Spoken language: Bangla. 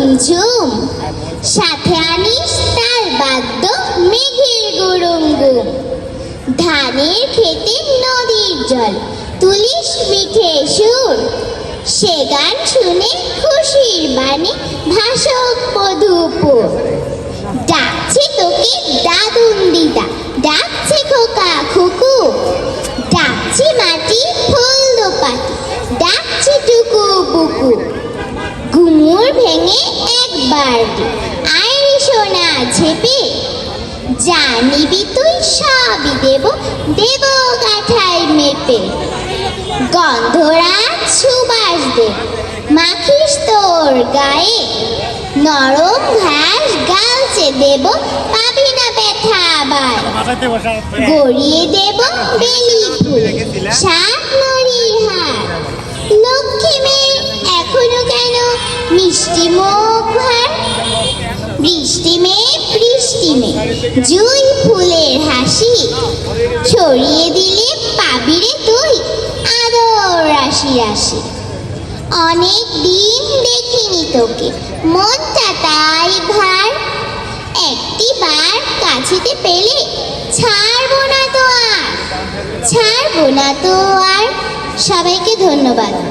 ঝুমঝুম সাথে আনিস তাল বাদ্য মেঘের গুরুঙ্গুম ধানের খেতে নদীর জল, তুলিস মিঠে সুর। সে গান শুনে খুশির বাণী ভাসক মধুপুর। ডাকছে তোকে দাদুন দিদা, ডাকছে খোকা খুকু ডাকছে মাটি ফুল দোপাটি, ডাকছে টুকু বুকু ভেঙে একবার আয়রি সোনা ঝেপে জানিবি তুই সবই দেব দেব কাঠায় মেপে। গন্ধরা সুবাস দে মাখিস তোর গায়ে। নরম ঘাস গালচে দেব পাবি না ব্যথা আবার। গড়িয়ে দেব বেলি ফুল। মিষ্টি মুখ ভার বৃষ্টি মেয়ে বৃষ্টি মেয়ে। জুই ফুলের হাসি। ছড়িয়ে দিলে পাবি রে তুই। আদর রাশি রাশি। অনেক দিন দেখিনি তোকে। মনটা তাই ভার। একটি বার কাছেতে পেলে ছাড়বো না তো আর। ছাড়বো না তো আর। সবাইকে ধন্যবাদ।